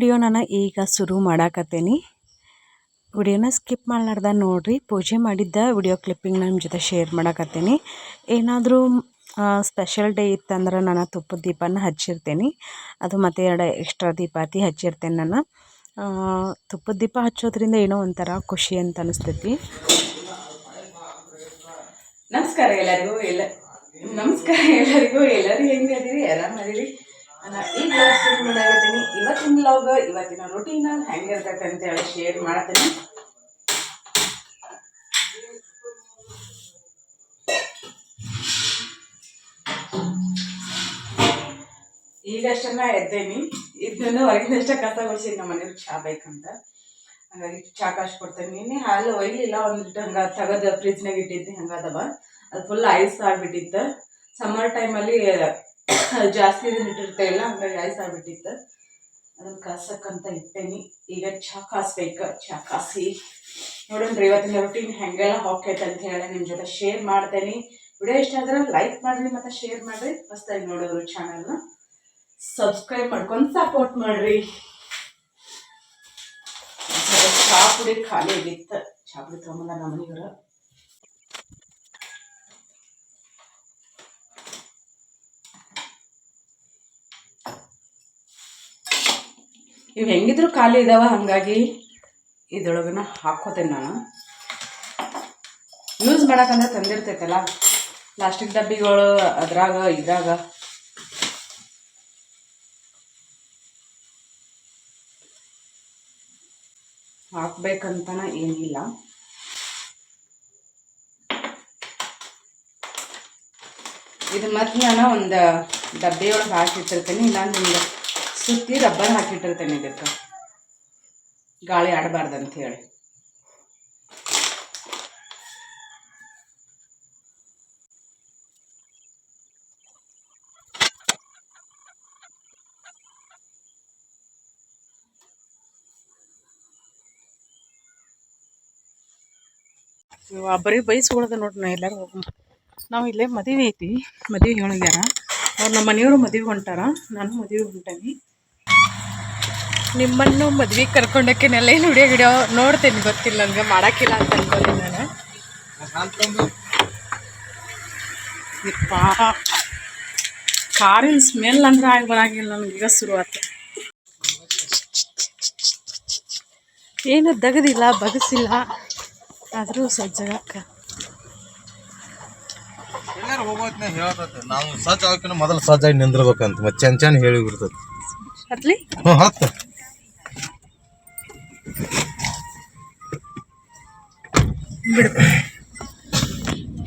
ಇವತ್ತಿನ ವಿಡಿಯೋ ನಾನು ಈಗ ಶುರು ಮಾಡಾಕತ್ತೇನಿ. ವಿಡಿಯೋನ ಸ್ಕಿಪ್ ಮಾಡಲಾರ್ದ ನೋಡಿರಿ, ಪೂಜೆ ಮಾಡಿದ್ದ ವಿಡಿಯೋ ಕ್ಲಿಪ್ಪಿಂಗ್ ನಮ್ಮ ಜೊತೆ ಶೇರ್ ಮಾಡಾಕತ್ತೇನಿ. ಏನಾದರೂ ಸ್ಪೆಷಲ್ ಡೇ ಇತ್ತಂದ್ರೆ ನಾನು ತುಪ್ಪದ ದೀಪನ ಹಚ್ಚಿರ್ತೇನೆ. ಅದು ಮತ್ತು ಎರಡು ಎಕ್ಸ್ಟ್ರಾ ದೀಪಾತಿ ಹಚ್ಚಿರ್ತೇನೆ ನಾನು. ತುಪ್ಪದ ದೀಪ ಹಚ್ಚೋದ್ರಿಂದ ಏನೋ ಒಂಥರ ಖುಷಿ ಅಂತ ಅನಿಸ್ತೈತಿ. ನಮಸ್ಕಾರ ಎಲ್ಲರಿಗೂ, ಎಲ್ಲ, ನಮಸ್ಕಾರ ಎಲ್ಲರಿಗೂ, ಎಲ್ಲರೂ ಅದೀರಿ ಆರಾಮದಿರಿ ನಾನು ಈ ಬ್ಲಾಗ್ ಮಾಡಾಕತ್ತೀನಿ ಇವತ್ತಿನ ಬ್ಲಾಗ್ ಇವತ್ತಿನ ರೂಟೀನ್ ಹೆಂಗಿರ್ತೈತೆ ಅಂತ ಹೇಳಿ ಶೇರ್ ಮಾಡ್ತೀನಿ. ಈಗಷ್ಟನ್ನ ಎದ್ದೇನಿ. ಇದನ್ನು ಹೊರಗಿನಷ್ಟ ಕಸ ಗುಡಿಸಿ ನಮ್ಮ ಮನೇಲಿ ಚಾ ಬೇಕಂತ. ಹಾಗಾಗಿ ಚಾ ಕಾಶ್ ಕೊಡ್ತೇನೆ. ನಿನ್ನೆ ಹಾಲು ಒಯ್ಲಿಲ್ಲ, ಒಂದು ಹಂಗ ತೆಗೆದು ಫ್ರಿಜ್ನಾಗ ಇಟ್ಟಿದ್ದೆ ಹಂಗದವ ಅದು ಫುಲ್ ಐಸ್ ಆಗ್ಬಿಟ್ಟಿತ್ತು. ಸಮ್ಮರ್ ಟೈಮಲ್ಲಿ ಜಾಸ್ತಿ ದಿನ ಇಟ್ಟಿರ್ತಾ ಇಲ್ಲ ಹಂಗಾಗಿ ಐಸ್ ಆಗ್ಬಿಟ್ಟಿತ್ತು. ಅದನ್ನ ಕಾಸಕ್ಕಂತ ಇಟ್ಟೇನಿ. ಈಗ ಚಹಾ ಕಾಸ್ಬೇಕು ಚಹಾ ಕಾಸಿ. ನೋಡೋಣ್ರಿ ಇವತ್ತಿನ ರೊಟೀನ್ ಹೆಂಗೆಲ್ಲ ಹಾಕೈತೆ ಅಂತ ಹೇಳಿ ನಿಮ್ಮ ಜೊತೆ ಶೇರ್ ಮಾಡ್ತೇನೆ. ವಿಡಿಯೋ ಇಷ್ಟ ಆದ್ರೆ ಲೈಕ್ ಮಾಡ್ರಿ, ಮತ್ತೆ ಶೇರ್ ಮಾಡ್ರಿ. ಹೊಸ್ದಾಗಿ ನೋಡೋರು ಚಾನಲ್ನ ಸಬ್ಸ್ಕ್ರೈಬ್ ಮಾಡ್ಕೊಂಡು ಸಪೋರ್ಟ್ ಮಾಡ್ರಿ. ಚಹಾ ಪುಡಿ ಖಾಲಿ ಆಗಿತ್ತು. ಚಾ ಪುಡಿ ತಗೊಂಬಲ್ಲ ನಮ್ಮ ಇವು ಹೆಂಗಿದ್ರು ಖಾಲಿ ಇದಾವ, ಹಾಗಾಗಿ ಇದ್ರೊಳಗನ ಹಾಕ್ಕೋತೇನೆ ನಾನು. ಯೂಸ್ ಮಾಡಕ್ಕಂದ್ರೆ ತಂದಿರ್ತೈತಲ್ಲ ಪ್ಲಾಸ್ಟಿಕ್ ಡಬ್ಬಿಗಳು, ಅದ್ರಾಗ, ಇದ್ರಾಗ. ಹಾಕ್ಬೇಕಂತನ ಏನಿಲ್ಲ. ಇದು ಮತ್ತೆ ನಾನು ಒಂದು ಡಬ್ಬಿಯೊಳಗೆ ಹಾಕಿಟ್ಟಿರ್ತೀನಿ ಇಲ್ಲ ಒಂದು ಸುತ್ತಿ ರಬ್ಬರ್ ಹಾಕಿಟ್ಟಿರ್ತೇನೆ ಇದಕ್ಕೆ. ಗಾಳಿ ಆಡಬಾರ್ದು ಅಂತ ಹೇಳಿ ಬರೀ ಬೈಸ್ಕೊಳದ ನೋಡ್ರಿ ನಾ ಎಲ್ಲರೂ ಹೋಗ ನಾವು ಇಲ್ಲೇ ಮದುವೆ ಐತಿ, ಮದುವೆ ಹೇಳಿದಾರ ಅವ್ರು ನಮ್ಮ ಮನೆಯವರು ಮದುವೆ ಹೊಂಟಾರ, ನಾನು ಮದುವೆ ಹೊಂಟೇನಿ. ನಿಮ್ಮನ್ನು ಮದ್ವೆ ನೆಲ ಏನು ಹುಡಿಯ ಗಿಡೋ ನೋಡ್ತೇನೆ ಗೊತ್ತಿಲ್ಲ ನನಗೆ ಮಾಡಾಕಿಲ್ಲ ಅಂತ ಅನ್ಕೊಂಡೆ ನಾನು ಕಾರಿನ ಸ್ಮೆಲ್ ಅಂದ್ರೆ ಆಗಿ ಬರಂಗಿಲ್ಲ ನನಗೆ ಈಗ ಶುರುವಾತು ಏನು ದಗದಿಲ್ಲ ಬಗಸಿಲ್ಲ ಆದರೂ ಹೇಳ್ತೈತೆ ನಾವು ಸಜ್ಜ ಹಾಕಿನ ಮೊದಲು ಸಜ್ಜಾಗಿ ನಿಂದಿರ್ಬೇಕಂತ ಮತ್ತೆ ಚೆನ್ನ ಚೆನ್ನ ಹೇಳಿ ಬಿಡ್ತದೆ ಅತ್ಲಿ ಹ್ಞೂ ಹತ್ತು. ಬಿಡು.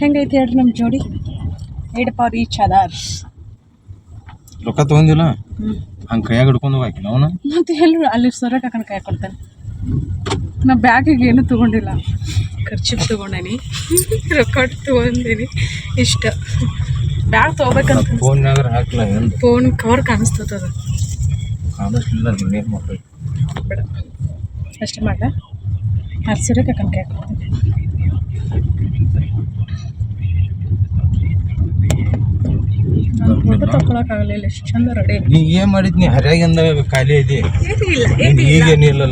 ಹೆಂಗೈತಿ ಹೇಳ್ರಿ ನಮ್ಮ ಜೋಡಿ? ಏಟ್ ಪಾರ್ ಈಚ್ ಅದಾರ್ ರೊಕ್ಕ ತಗೊಂದಿಲ್ಲ ಹಂಗೆ ಕೈಯಾಗ ಹಿಡ್ಕೊಂಡು ಹೋಗಾಕಿಲ್ಲ ಅವನು? ಮತ್ತೆ ಎಲ್ಲಿ ಅಲ್ಲಿ ಸೊರಕ್ಕೆ ಹಾಕೊಂಡು ಕೈ ಕೊಡ್ತಾನೆ ನಾ ಬ್ಯಾಗಿಗೆ ಏನು ತೊಗೊಂಡಿಲ್ಲ. ಖರ್ಚಿಗೆ ತೊಗೊಂಡೇನಿ. ರೊಕ್ಕ ತೊಗೊಂಡೇನಿ. ಇಷ್ಟ. ಬ್ಯಾಗ್ ತೊಗೋಬೇಕಂತ ಫೋನ್ನಾಗ ಹಾಕಿಲ್ಲ ಎಂದು ಫೋನ್ ಕವರ್ ಕಾಣಿಸ್ತದ ಕಾಣಿಸ್ಲಿಲ್ಲ ಮಾಡ್ಬೇಕು? ಬೇಡ. ಅಷ್ಟೇ ಮಾಡ ಹರ್ಸಿರಕ್ಕೆ ಹಾಕೊಂಡು ಕೈ ಕೊಡ್ತೀನಿ. ನಾನು ಫೋಟೋ ತಗೊಳಕ್ಕಾಗಲಿಲ್ಲ ಎಷ್ಟು ಚಂದ ರೆಡಿ ನೀ ಏನು ಖಾಲಿ ಐತಿ ಈಗೇನು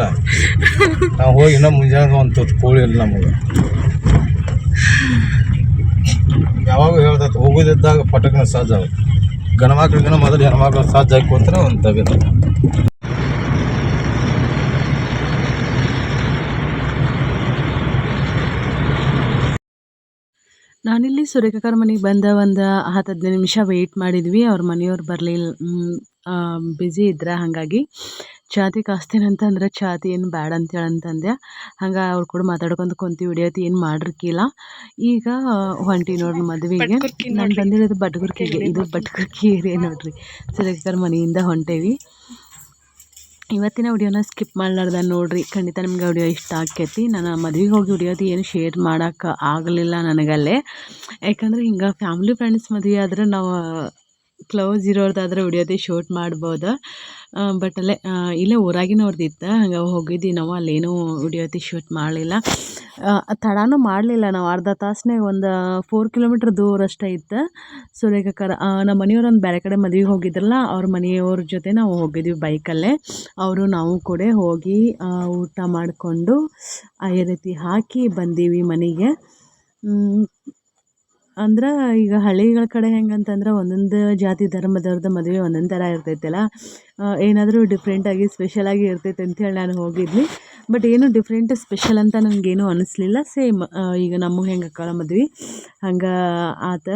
ನಾವು ಹೋಗಿ ಇನ್ನೂ ಮುಂಜಾನೆ ಒಂದು ತುತ್ತು ಕೋಳಿ ಇಲ್ಲ ನಮಗೆ. ಯಾವಾಗ ಹೇಳ್ತೈತೆ ಹೋಗೋದಿದ್ದಾಗ ಪಟಕನ ಸಾಧ್ಯ ಆಗುತ್ತೆ. ಗಣಮಕ್ಳಿಗಿನ ಮೊದಲು ಹೆಣ್ಮಕ್ಳು ಸಾಧ್ಯ ಹಾಕೋತಾರೆ ಒಂದು ತೆಗೆದು ನಾನಿಲ್ಲಿ ಸುರೇಖಕರ ಮನೆಗೆ ಬಂದ ಒಂದು ಹತ್ತು ಹದಿನೈದು ನಿಮಿಷ ವೆಯ್ಟ್ ಮಾಡಿದ್ವಿ. ಅವ್ರ ಮನೆಯವ್ರು ಬರಲಿಲ್ಲ. ಬ್ಯುಸಿ ಇದ್ರೆ. ಹಾಗಾಗಿ ಚಾತಿ ಕಾಸ್ತೀನಂತಂದ್ರೆ ಚಾತಿ ಏನು ಬ್ಯಾಡ ಅಂತೇಳಿ ಅಂತಂದೆ. ಹಂಗೆ ಅವ್ರು ಕೂಡ ಮಾತಾಡ್ಕೊಂತ ಕುಂತಿ ಹಿಡಿಯತಿ ಏನು ಮಾಡಿರ್ಕಿಲ್ಲ. ಈಗ ಹೊಂಟಿ ನೋಡ್ರಿ ಮದುವೆಗೆ. ನಾನು ಬಂದಿರೋದು ಬಟ್ಗುರ್ಕಿಗೆ ಇದು ಬಟ್ಗುರ್ಕಿ ಏರಿಯಾ ನೋಡ್ರಿ. ಸುರೇಖಕರ ಮನೆಯಿಂದ ಹೊಂಟೇವಿ. ಇವತ್ತಿನ ವಿಡಿಯೋನ ಸ್ಕಿಪ್ ಮಾಡಲಾರ್ದ ನೋಡ್ರಿ. ಖಂಡಿತ ನಿಮ್ಗೆ ವಿಡಿಯೋ ಇಷ್ಟ ಆಕೈತಿ ನಾನು ಮದ್ವೆಗೆ ಹೋಗಿ ವಿಡಿಯೋದು ಏನು ಶೇರ್ ಮಾಡೋಕೆ ಆಗಲಿಲ್ಲ ನನಗಲ್ಲೇ. ಯಾಕಂದರೆ ಹಿಂಗೆ ಫ್ಯಾಮ್ಲಿ ಫ್ರೆಂಡ್ಸ್ ಮದುವೆ ಆದರೆ ನಾವು ಕ್ಲೋಸ್ ಇರೋರ್ದಾದ್ರೆ ಹೊಡಿಯೋದೇ ಶೂಟ್ ಮಾಡ್ಬೋದು. ಬಟ್ ಅಲ್ಲೇ ಆ, ಇಲ್ಲೇ ಊರಾಗಿನವ್ರದ್ದು ಇತ್ತು ಹಂಗೆ ಹೋಗಿದ್ವಿ ನಾವು ಅಲ್ಲೇನೂ ಹೊಡಿಯೋತಿ ಶೂಟ್ ಮಾಡಲಿಲ್ಲ. ತಡನೂ ಮಾಡಲಿಲ್ಲ ನಾವು ಅರ್ಧ ತಾಸನೇ ಒಂದು ಫೋರ್ ಕಿಲೋಮೀಟ್ರ್ ದೂರ ಅಷ್ಟೇ ಇತ್ತು. ಸೂರ್ಯಕಾಕರ ನಮ್ಮ ಮನೆಯವ್ರು ಒಂದು ಬೇರೆ ಕಡೆ ಮದ್ವೆಗೆ ಹೋಗಿದ್ರಲ್ಲ ಅವ್ರ ಮನೆಯವ್ರ ಜೊತೆ ನಾವು ಹೋಗಿದ್ವಿ ಬೈಕಲ್ಲೇ ಅವರು ನಾವು ಕೂಡ ಹೋಗಿ ಊಟ ಮಾಡಿಕೊಂಡು ಅದೇ ರೀತಿ ಹಾಕಿ ಬಂದೀವಿ ಮನೆಗೆ. ಅಂದ್ರೆ ಈಗ ಹಳ್ಳಿಗಳ ಕಡೆ ಹೆಂಗಂತಂದ್ರೆ ಒಂದೊಂದು ಜಾತಿ ಧರ್ಮದವ್ರದ್ದು ಮದುವೆ ಒಂದೊಂದು ಥರ ಇರ್ತೈತಲ್ಲ. ಏನಾದರೂ ಡಿಫ್ರೆಂಟಾಗಿ ಸ್ಪೆಷಲಾಗಿ ಇರ್ತೈತೆ ಅಂತೇಳಿ ನಾನು ಹೋಗಿದ್ನಿ. ಬಟ್ ಏನು ಡಿಫ್ರೆಂಟ್ ಸ್ಪೆಷಲ್ ಅಂತ ನನಗೇನು ಅನ್ನಿಸ್ಲಿಲ್ಲ ಸೇಮ್ ಈಗ ನಮ್ಮ ಹೆಂಗೆ ಅಕ್ಕಳ ಮದ್ವೆ. ಹಂಗೆ ಆತ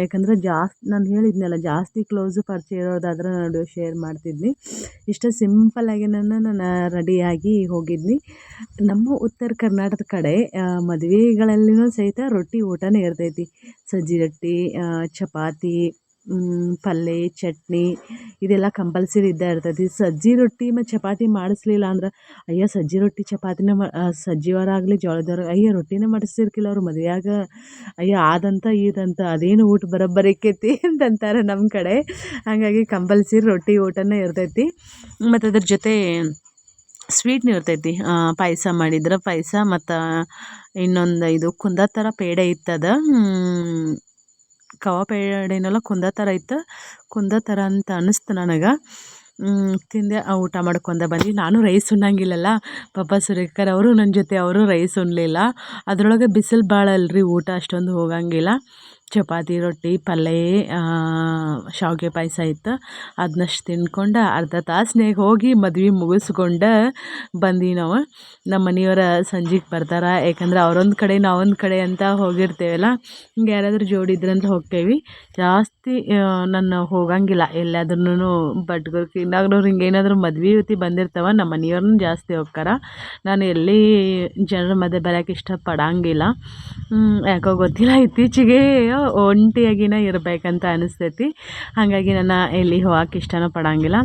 ಯಾಕಂದ್ರೆ ಜಾಸ್ತಿ ನಾನು ಹೇಳಿದ್ನಲ್ಲ, ಜಾಸ್ತಿ ಕ್ಲೋಸು ಪರಿಚಯ ಇರೋದಾದ್ರೆ ನಾನು ಶೇರ್ ಮಾಡ್ತಿದ್ನಿ. ಇಷ್ಟು ಸಿಂಪಲ್ಲಾಗಿ ನಾನು ನಾನು ರೆಡಿಯಾಗಿ ಹೋಗಿದ್ನಿ. ನಮ್ಮ ಉತ್ತರ ಕರ್ನಾಟಕದ ಕಡೆ ಮದುವೆಗಳಲ್ಲಿನೂ ಸಹಿತ ರೊಟ್ಟಿ ಊಟನೇ ಇರ್ತೈತಿ. ಸಜ್ಜಿ ರೊಟ್ಟಿ ಚಪಾತಿ ಪಲ್ಯ ಚಟ್ನಿ, ಇದೆಲ್ಲ ಕಂಪಲ್ಸರಿ ಇದ್ದೇ ಇರ್ತೈತಿ. ಸಜ್ಜಿ ರೊಟ್ಟಿ ಮತ್ತು ಚಪಾತಿ ಮಾಡಿಸ್ಲಿಲ್ಲ ಅಂದ್ರೆ, ಅಯ್ಯೋ ಸಜ್ಜಿ ರೊಟ್ಟಿ ಚಪಾತಿನೇ ಮಾ ಸಜ್ಜಿಯವರಾಗಲಿ ಜೋಳದವ್ರು ಅಯ್ಯೋ ರೊಟ್ಟಿನೇ ಮಾಡಿಸ್ತಿರ್ಕಿಲ್ಲ ಅವ್ರು ಮದುವೆಯಾಗ ಅಯ್ಯೋ ಅದಂತ ಇದಂತ ಅದೇನು ಊಟ ಬರೋಬ್ಬರಿ ಆಕೈತಿ ಅಂತಂತಾರೆ ನಮ್ಮ ಕಡೆ. ಹಾಗಾಗಿ ಕಂಪಲ್ಸರಿ ರೊಟ್ಟಿ ಊಟನೇ ಇರ್ತೈತಿ. ಮತ್ತು ಅದ್ರ ಜೊತೆ ಸ್ವೀಟ್ನೂ ಇರ್ತೈತಿ. ಪಾಯಸ ಮಾಡಿದ್ರೆ ಪಾಯಸ ಮತ್ತು ಇನ್ನೊಂದು ಇದು ಕುಂದ ಥರ ಪೇಡೆ ಇತ್ತದ. ಖೋವಾ ಪೇಡೆನೆಲ್ಲ ಕುಂದ ಥರ ಇತ್ತು. ಕುಂದ ಥರ ಅಂತ ಅನ್ನಿಸ್ತು ನನಗೆ. ತಿಂದೆ ಊಟ ಮಾಡ್ಕೊಂಡೆ ಬಂದು ನಾನು ರೈಸ್ ಉಣ್ಣಂಗಿಲ್ಲಲ್ಲ. ಪಾಪ ಸುರೇಖರ್ ಅವರು ನನ್ನ ಜೊತೆ, ಅವರು ರೈಸ್ ಉಣ್ಣಲಿಲ್ಲ ಅದರೊಳಗೆ ಬಿಸಿಲು ಭಾಳ ಅಲ್ರಿ ಊಟ, ಅಷ್ಟೊಂದು ಹೋಗಂಗಿಲ್ಲ. ಚಪಾತಿ, ರೊಟ್ಟಿ ಪಲ್ಯ ಶಾವಿಗೆ ಪಾಯಸ ಇತ್ತು. ಅದನ್ನಷ್ಟು ತಿನ್ಕೊಂಡು ಅರ್ಧ ತಾಸ್ನ್ಯಾಗ ಹೋಗಿ ಮದ್ವೆ ಮುಗಿಸ್ಕೊಂಡು ಬಂದೀವಿ ನಾವು ನಮ್ಮ ಮನೆಯವರ ಸಂಜೆಗೆ ಬರ್ತಾರೆ, ಯಾಕಂದ್ರೆ ಅವರೊಂದು ಕಡೆ ನಾವೊಂದು ಕಡೆ ಅಂತ ಹೋಗಿರ್ತೇವಲ್ಲ, ಹಿಂಗೆ ಯಾರಾದರೂ ಜೋಡಿ ಇದ್ರಂತ ಹೋಗ್ತೇವೆ. ಜಾಸ್ತಿ ನಾನು ಹೋಗಂಗಿಲ್ಲ. ಎಲ್ಲಾದ್ರೂ ಬಟ್ಗೂರ್ಗೆ ನಾಗ್ನೂರು ಹಿಂಗೆ ಏನಾದರೂ ಮದ್ವೆ ಯುತಿ ಬಂದಿರ್ತಾವ ನಮ್ಮ ಮನೆಯವ್ರನ್ನ ಜಾಸ್ತಿ ಹೋಗ್ತಾರ. ನಾನು ಎಲ್ಲಿ ಜನರ ಮಧ್ಯೆ ಬರೋಕೆ ಇಷ್ಟಪಡಂಗಿಲ್ಲ. ಯಾಕೋ ಗೊತ್ತಿಲ್ಲ. ಇತ್ತೀಚೆಗೆ ಒಂಟಿಯಾಗಿನೇ ಇರಬೇಕಂತ ಅನಿಸ್ತೈತಿ. ಹಾಗಾಗಿ ನಾನು ಎಲ್ಲಿ ಹೋಗಕ್ಕೆ ಇಷ್ಟನೂ ಪಡಂಗಿಲ್ಲ.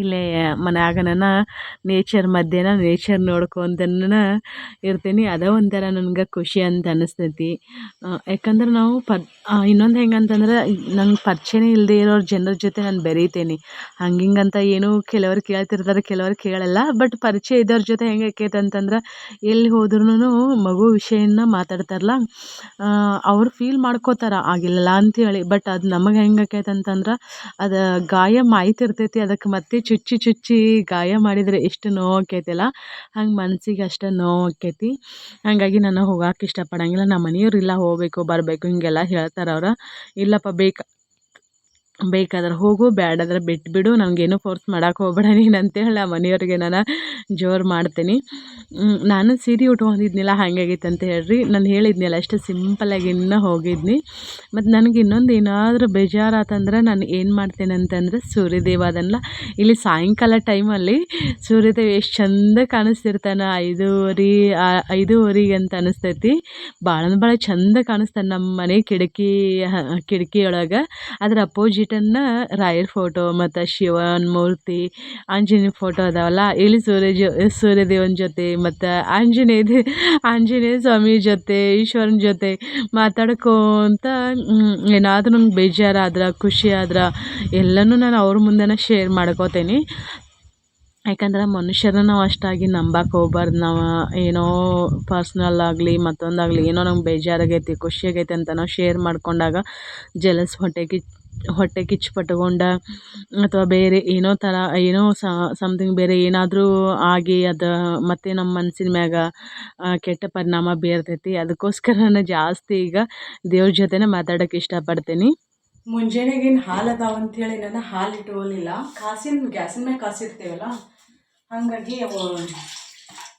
ಇಲ್ಲೇ ಮನ್ಯಾಗನ ನೇಚರ್ ಮಧ್ಯಾಹ್ನ ನೇಚರ್ ನೋಡ್ಕೊಂತನ ಇರ್ತೀನಿ. ಅದೇ ಒಂಥರ ನನ್ಗೆ ಖುಷಿ ಅಂತ ಅನಿಸ್ತೈತಿ. ಯಾಕಂದ್ರೆ ನಾವು ಪರ್ ಇನ್ನೊಂದು ಹೆಂಗಂತಂದ್ರೆ ನಂಗೆ ಪರಿಚಯನೇ ಇಲ್ಲದೆ ಇರೋರ ಜನರ ಜೊತೆ ನಾನು ಬೆರೀತೀನಿ. ಹಂಗೆ ಹಿಂಗಂತ ಏನೂ ಕೆಲವ್ರು ಕೇಳ್ತಿರ್ತಾರೆ, ಕೆಲವರು ಕೇಳಲ್ಲ. ಬಟ್ ಪರಿಚಯ ಇದ್ದವ್ರ ಜೊತೆ ಹೆಂಗೆ ಆಕೈತೆ ಅಂತಂದ್ರೆ ಎಲ್ಲಿ ಹೋದ್ರೂ ಮಗು ವಿಷಯನ ಮಾತಾಡ್ತಾರಲ್ಲ ಅವ್ರು ಫೀಲ್ ಮಾಡ್ಕೋತಾರೆ ಆಗಿಲ್ಲಲ್ಲ ಅಂಥೇಳಿ ಬಟ್ ಅದು ನಮಗೆ ಹೆಂಗೆ ಆಕೈತೆ ಅಂತಂದ್ರೆ ಅದು ಗಾಯ ಮಾಯ್ತಿರ್ತೈತಿ ಅದಕ್ಕೆ ಮತ್ತೆ ಚುಚ್ಚಿ ಚುಚ್ಚಿ ಗಾಯ ಮಾಡಿದರೆ ಎಷ್ಟು ನೋವು ಆಕೈತಲ್ಲ, ಹಂಗೆ ಮನಸ್ಸಿಗೆ ಅಷ್ಟೇ ನೋವು ಆಕೈತಿ. ಹಾಗಾಗಿ ನಾನು ಹೋಗಕ್ಕೆ ಇಷ್ಟಪಡಂಗಿಲ್ಲ. ನಮ್ಮ ಮನೆಯವ್ರು ಇಲ್ಲ ಹೋಗಬೇಕು, ಬರಬೇಕು ಹೀಗೆಲ್ಲ ಹೇಳ್ತಾರೆ ಅವ್ರು ಇಲ್ಲಪ್ಪ, ಬೇಕು ಬೇಕಾದ್ರೆ ಹೋಗು ಬೇಡಾದ್ರೆ ಬಿಟ್ಬಿಡು ನನಗೇನು ಫೋರ್ಸ್ ಮಾಡೋಕೆ ಹೋಗ್ಬೇಡ ನೀನು ಅಂತೇಳಿ ನಾ ಮನೆಯವ್ರಿಗೆ ನಾನು ಜೋರು ಮಾಡ್ತೀನಿ. ನಾನು ಸೀರೆ ಉಟ್ಕೊಂಡಿದ್ನಿಲ್ಲ ಹಾಗಾಗಿತ್ತು ಅಂತ ಹೇಳ್ರಿ. ನಾನು ಹೇಳಿದ್ನಲ್ಲ, ಅಷ್ಟು ಸಿಂಪಲಾಗಿ ಇನ್ನೂ ಹೋಗಿದ್ನಿ. ಮತ್ತು ನನಗೆ ಇನ್ನೊಂದು ಏನಾದರೂ ಬೇಜಾರಾತಂದ್ರೆ ನಾನು ಏನು ಮಾಡ್ತೇನೆ ಅಂತಂದರೆ ಸೂರ್ಯದೇವ ಅದನ್ನ ಇಲ್ಲಿ ಸಾಯಂಕಾಲ ಟೈಮಲ್ಲಿ ಸೂರ್ಯದೇವ ಎಷ್ಟು ಚಂದ ಕಾಣಿಸ್ತಿರ್ತಾನೆ ಐದೂವರೆ ಐದೂವರೆಗೆ ಅಂತ ಅನಿಸ್ತೈತಿ. ಭಾಳ ಭಾಳ ಚಂದ ಕಾಣಿಸ್ತಾನೆ ನಮ್ಮ ಮನೆ ಕಿಟಕಿ ಕಿಟಕಿಯೊಳಗೆ ಅದ್ರ ಅಪೋಸಿಟನ್ನು ರಾಯರ ಫೋಟೋ ಮತ್ತು ಶಿವನ ಮೂರ್ತಿ, ಆಂಜನೇಯ ಫೋಟೋ ಅದಾವಲ್ಲ, ಇಲ್ಲಿ ಸೂರ್ಯ ಜೊ, ಸೂರ್ಯದೇವನ ಜೊತೆ, ಮತ್ತು ಆಂಜನೇಯ ಆಂಜನೇಯ ಸ್ವಾಮಿ ಜೊತೆ, ಈಶ್ವರನ ಜೊತೆ ಮಾತಾಡ್ಕೋತ ಏನಾದರೂ ನಂಗೆ ಬೇಜಾರಾದ್ರೆ ಖುಷಿ ಆದ್ರೆ ಎಲ್ಲನೂ ನಾನು ಅವ್ರ ಮುಂದೆನೇ ಶೇರ್ ಮಾಡ್ಕೋತೀನಿ. ಯಾಕಂದ್ರೆ ಮನುಷ್ಯರನ್ನ ನಾವು ಅಷ್ಟಾಗಿ ನಂಬಕ್ಕೆ ಹೋಗ್ಬಾರ್ದು, ನಾವು ಏನೋ ಪರ್ಸ್ನಲ್ ಆಗಲಿ, ಮತ್ತೊಂದಾಗಲಿ, ಏನೋ ನಮ್ಗೆ ಬೇಜಾರಾಗೈತಿ, ಖುಷಿಯಾಗೈತಿ ಅಂತ ನಾವು ಶೇರ್ ಮಾಡಿಕೊಂಡಾಗ, ಜಲಸ್ ಹೊಟ್ಟೆ ಕಿಚ್ಚು ಹೊಟ್ಟೆ ಕಿಚ್ಚು ಪಟ್ಕೊಂಡು ಅಥವಾ ಬೇರೆ ಏನೋ ಥರ, ಏನೋ ಸಮ್ಥಿಂಗ್ ಬೇರೆ ಏನಾದರೂ ಆಗಿ ಅದು ಮತ್ತೆ ನಮ್ಮ ಮನ್ಸಿನ ಮ್ಯಾಗ ಕೆಟ್ಟ ಪರಿಣಾಮ ಬೀರ್ತೈತಿ. ನಾನು ಜಾಸ್ತಿ ಈಗ ದೇವ್ರ ಜೊತೆನೇ ಮಾತಾಡೋಕೆ ಇಷ್ಟಪಡ್ತೀನಿ. ಮುಂಜಾನೆಗೇನು ಹಾಲು ಅದಾವ ಅಂಥೇಳಿ ನಾನು ಹಾಲು ಇಟ್ಕೊಳ್ಳಿಲ್ಲ ಕಾಸಿನ, ಗ್ಯಾಸಿನ ಮ್ಯಾಗ ಕಾಸಿರ್ತೇವಲ್ಲ? ಹಾಗಾಗಿ ಅವು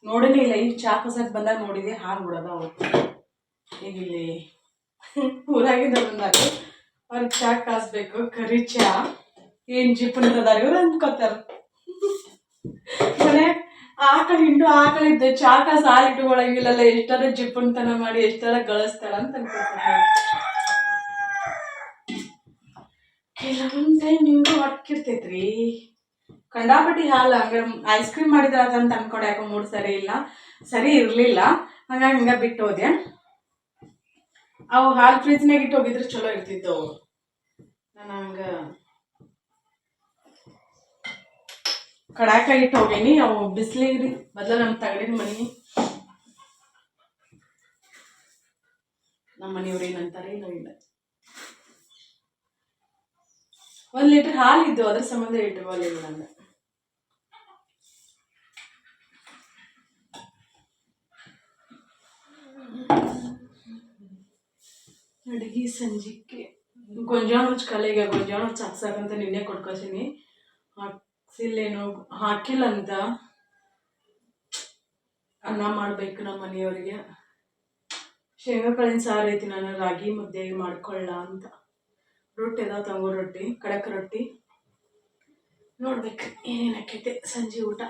ನೋಡಲೇ ಇಲ್ಲ. ಈಗ ಚಾ ಕಸಕ್ಕೆ ಬಂದಾಗ ನೋಡಿದೆ, ಹಾಲು ಬಿಡೋದವು ಈಗ ಇಲ್ಲಿ ಊರಾಗಿಂದ ಬಂದಾಗ ಅವ್ರಿಗೆ ಚಾ ಕಾಸ್ಬೇಕು ಕರಿ ಚಾ ಏನು ಜಿಪ್ಪುನದಾರ ಇವ್ರು ಅಂದ್ಕೋತಾರ. ಮನೆ, ಆಕಳ ಹಿಂಡು ಆಕಳ ಇದ್ದ ಚಾ ಕಾಸ ಹಾಲು ಎಷ್ಟರ ಜಿಪ್ಪುನ್ತನ ಮಾಡಿ, ಎಷ್ಟರ ಗಳಿಸ್ತಾಳ ಅಂತ ಅನ್ಕೋತಾರೆ ಕೆಲವೊಂದು ಟೈಮ್ ಅಕ್ಕಿರ್ತೈತ್ರಿ ಕಂಡಾಪಟ್ಟಿ ಹಾಲು ಹಂಗೆ ಐಸ್ ಕ್ರೀಮ್ ಮಾಡಿದ್ರ ಅದಂತ ಅನ್ಕೊಂಡು, ಯಾಕೋ ಸರಿ ಇಲ್ಲ. ಸರಿ ಇರಲಿಲ್ಲ. ಹಂಗಾಗಿ ಹಿಂಗೆ ಬಿಟ್ಟು ಹೋದೆ ಅವು ಹಾಲು ಫ್ರಿಜ್ನಾಗ ಇಟ್ಟು ಹೋಗಿದ್ರೆ ಚಲೋ ಇರ್ತಿತ್ತು ನಾನು ಹಂಗ ಕಡಾಕಾಗಿ ಇಟ್ಟು ಹೋಗೇನಿ, ಅವು ಬಿಸಿಲಿಗ್ರಿ ಮೊದ್ಲ ನಮ್ಮ ತಗಡಿನ ಮನೆ. ನಮ್ಮ ಮನೆಯವ್ರು ಏನಂತಾರೆ ಏನೋ ಇಲ್ಲ. ಒಂದು ಲೀಟರ್ ಹಾಲು ಇದ್ದು, ಅದ್ರ ಸಂಬಂಧ ಇಟ್ಕೊಳ್ಳಿಲ್ಲ ನನ್ನ Thank you. ಅಡುಗೆ ಸಂಜಿಕೆ. ಗೊಂಜಾಳ ನುಚ್ಚು ಕಲೆಗೆ, ಗೊಂಜಾಳ ನುಚ್ಚು ಹಾಕ್ಸಕ್ಕಂತ ನಿನ್ನೆ ಕೊಟ್ಕೊತೀನಿ ಹಾಕ್ಸಿಲ್ಲೇನು, ಹಾಕಿಲ್ಲ ಅಂತ. ಅನ್ನ ಮಾಡ್ಬೇಕು ನಮ್ಮ ಮನೆಯವ್ರಿಗೆ. ಶೇಂಗಾ ಕಾಳಿನ ಸಾರು ಐತಿ ನಾನು, ರಾಗಿ ಮುದ್ದೆ ಮಾಡ್ಕೊಳ್ಳ ಅಂತ. ರೊಟ್ಟಿ ಅದಾವ ತಂಗೋ ರೊಟ್ಟಿ, ಕಡಕ ರೊಟ್ಟಿ. ನೋಡ್ಬೇಕು ಏನೇನು ಹಾಕೈತೆ ಸಂಜೆ ಊಟ.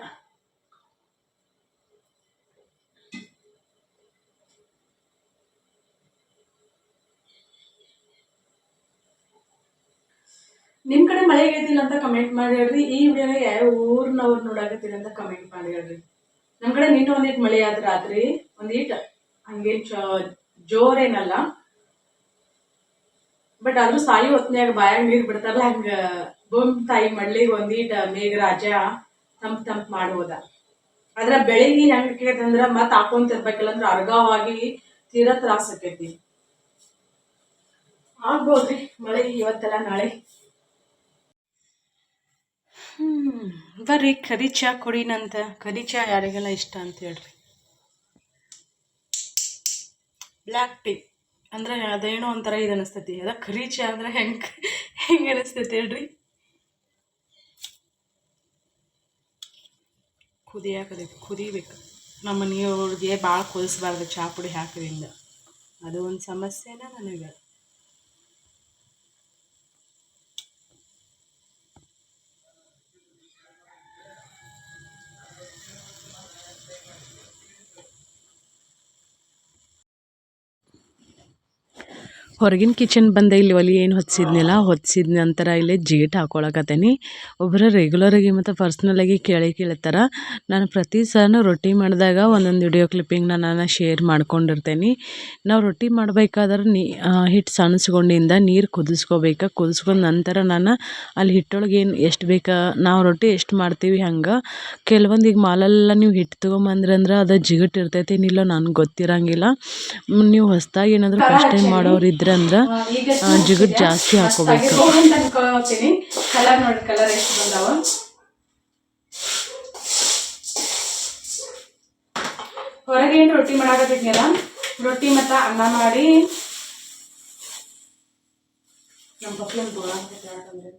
ನಿಮ್ ಕಡೆ ಮಳೆ ಆಗೈತಿಲ್ಲ ಅಂತ ಕಮೆಂಟ್ ಮಾಡಿ ಹೇಳ್ರಿ. ಈ ವಿಡಿಯೋ ಯಾವ ಊರ್ನವ್ರು ನೋಡಾಕತ್ತೀರಿ ಅಂತ ಕಮೆಂಟ್ ಮಾಡಿ ಹೇಳ್ರಿ. ನಮ್ ಕಡೆ ನಿನ್ನೆ ಒಂದಿಟ್ಟು ಮಳೆ ಆದ್ರೆ ರಾತ್ರಿ ಒಂದೀಟ್ ಹಂಗೇನ್ ಚ- ಜೋರೇನಲ್ಲ. ಬಟ್ ಆದ್ರೂ ಸಾಯಿ ಹೊತ್ನ್ಯಾಗ ಬಾಯಾಗ ನೀರ್ ಬಿಡ್ತಾರಲ್ಲ, ಹಂಗ ಭೂಮಿ ತಾಯಿ ಮಡ್ಲಿಗೆ ಒಂದೀಟ ಮೇಘರಾಜ ತಂಪ್ ತಂಪ್ ಮಾಡುವುದ ಆದ್ರ ಬೆಳಿಗ್ಗೆ ಹೆಂಗ್ ಕೇತಂದ್ರ ಮತ್ ಹಾಕೊಂತ ಇರ್ಬೇಕಲ್ಲ ಅಂದ್ರ ಅರ್ಗಾವಾಗಿ ತೀರ ತ್ರಾಸ ಆಗ್ಬೋದ್ರಿ ಮಳೆ ಇವತ್ತೆಲ್ಲ ನಾಳೆ. ಹ್ಮ್. ಬರ್ರಿ, ಕರಿ ಚಾ ಕುಡಿನಂತ. ಕರಿ ಚಾ ಯಾರಿಗೆಲ್ಲ ಇಷ್ಟ ಅಂತ ಹೇಳ್ರಿ. ಬ್ಲ್ಯಾಕ್ ಟೀ ಅಂದ್ರೆ ಅದೇನೋ ಒಂಥರ ಇದು ಅನಿಸ್ತೈತಿ. ಅದ ಕರಿ ಚಾ ಅಂದ್ರೆ ಹೆಂಗ್ ಹೆಂಗ್ ಅನಿಸ್ತೈತಿ ಹೇಳ್ರಿ. ಕುದಿಯಾಕದೈತಿ ಕುದಿಬೇಕು. ನಮ್ಮ ಮನೆಯವ್ರಿಗೆ ಭಾಳ ಕುದಿಸ್ಬಾರ್ದು ಚಾಪುಡಿ ಹಾಕೋದ್ರಿಂದ. ಅದು ಒಂದು ಸಮಸ್ಯೆನ ನನಗೆ? ಹೊರಗಿನ ಕಿಚನ್ ಬಂದೆ ಇಲ್ಲಿ ಒಲಿ ಏನು ಹೊದಿಸಿದ್ನಲ್ಲ ಹೊದಿಸಿದ ನಂತರ ಇಲ್ಲಿ ಜೀಟ್ ಹಾಕೊಳಕತ್ತೇನಿ. ಒಬ್ಬರು ರೆಗ್ಯುಲರಾಗಿ ಮತ್ತು ಪರ್ಸ್ನಲಾಗಿ ಕೇಳಿ ಕೇಳ್ತಾರೆ. ನಾನು ಪ್ರತಿ ಸಲ ರೊಟ್ಟಿ ಮಾಡಿದಾಗ ಒಂದೊಂದು ವಿಡಿಯೋ ಕ್ಲಿಪ್ಪಿಂಗ್ನ ನಾನು ಶೇರ್ ಮಾಡ್ಕೊಂಡಿರ್ತೇನೆ. ನಾವು ರೊಟ್ಟಿ ಮಾಡ್ಬೇಕಾದ್ರೆ ನೀ ಹಿಟ್ಟು ಸಣಸ್ಕೊಂಡಿಂದ ನೀರು ಕುದಿಸ್ಕೋಬೇಕು. ಕುದಿಸ್ಕೊಂಡ ನಂತರ ನಾನು ಅಲ್ಲಿ ಹಿಟ್ಟೊಳಗೆ ಏನು ಎಷ್ಟು ಬೇಕಾ ನಾವು ರೊಟ್ಟಿ ಎಷ್ಟು ಮಾಡ್ತೀವಿ ಹಂಗೆ. ಕೆಲವೊಂದು ಈಗ ಮಾಲೆಲ್ಲ ನೀವು ಹಿಟ್ಟು ತೊಗೊಂಬಂದ್ರೆ ಅಂದ್ರೆ ಅದು ಜಿಗಟ್ ಇರ್ತೈತಿ ಏನಿಲ್ಲ ನನಗೆ ಗೊತ್ತಿರಂಗಿಲ್ಲ. ನೀವು ಹೊಸ್ದಾಗಿ ಏನಾದರೂ ಫಸ್ಟ್ ಟೈಮ್ ಮಾಡೋರು ಇದ್ರೆ ಅಂದ್ರೆ ಈಗ ಆ, ಜಿಗುಟ್ ಜಾಸ್ತಿ ಹಾಕೋಬೇಕು. ಹೋಗಂತ ಅನ್ಕೋತೀನಿ ಕಲರ್ ನೋಡಿ ಕಲರ್ ಎಷ್ಟು ಬಂದಾವ. ಹೊರಗೆ ಏನು ರೊಟ್ಟಿ ಮಾಡಾಕತ್ತಿದ್ನಲ್ಲ ರೊಟ್ಟಿ ಮತ್ತ ಅನ್ನ ಮಾಡಿ. ನಮ್ಮ ಪಪ್ಪನ ತಗೊಳಕತ್ತೈತೆ ಯಾಕಂದ್ರೆ.